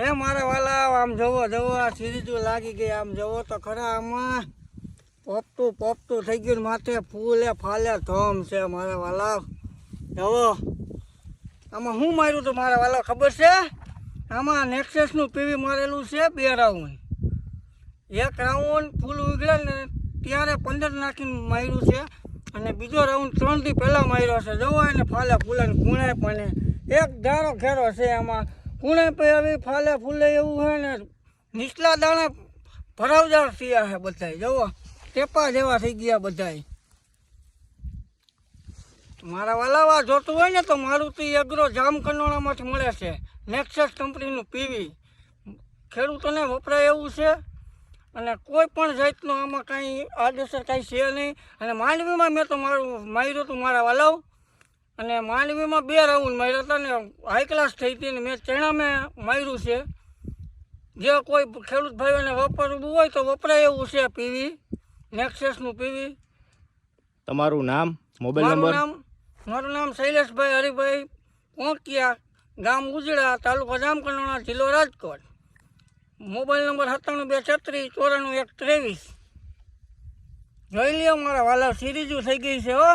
હે, મારા વાલા, આમ જવો જવો, આ સીરીજો લાગી ગઈ, આમ જવો તો ખરા આમાં. પોપતું પોપતું થઈ ગયું માથે ફૂલે, ફાલે, ધોમ છે મારા વાલા. જવો. આમાં શું માર્યું હતું મારા વાલા, ખબર છે? આમાં નેક્સેસનું પીવી મારેલું છે બે રાઉન્ડ. એક રાઉન્ડ ફૂલ ઉગડે ને ત્યારે પંદર નાખીને માર્યું છે. અને બીજો રાઉન્ડ ત્રણથી પહેલાં માર્યો છે. જવો એને ફાલે, ફૂલે ખૂણે પણ એક ધારો ઘેરો છે એમાં પણ આવી ફાલે ફૂલે એવું હોય ને, નીચલા દાણા ભરાવદાર થયા છે બધાય. જવો ટેપા જેવા થઈ ગયા બધાય. મારા વાલાવા જોતું હોય ને તો મારુતિ એગ્રો જામકંડોળામાંથી મળે છે. નેક્સસ કંપનીનું પીવી. ખેડૂતોને વપરાય એવું છે અને કોઈ પણ જાતનું આમાં કાંઈ આડઅસર કાંઈ છે નહીં. અને માંડવીમાં મેં તો મારું, માર્યું હતું મારા વાલાવ. અને માંડવીમાં બે રાઉન્ડ માર્યા હતા ને હાઈ ક્લાસ થઈ હતી ને મેં ચણામાં માર્યું છે. જે કોઈ ખેડૂત ભાઈઓને વાપરવું હોય તો વપરાય એવું છે પીવી નેક્સેસનું પીવી. તમારું નામ મોબાઈલ મારું નંબર? નામ મારું નામ શૈલેષભાઈ હરિભાઈ પોંકિયા ગામ ઉજળા તાલુકો જામકંડોણા જિલ્લો રાજકોટ. મોબાઈલ નંબર સત્તાણું બે છત્રીસ ચોરાણું એક ત્રેવીસ. જોઈ લ્યો મારા વાલા સિરીજું થઈ ગઈ છે હો.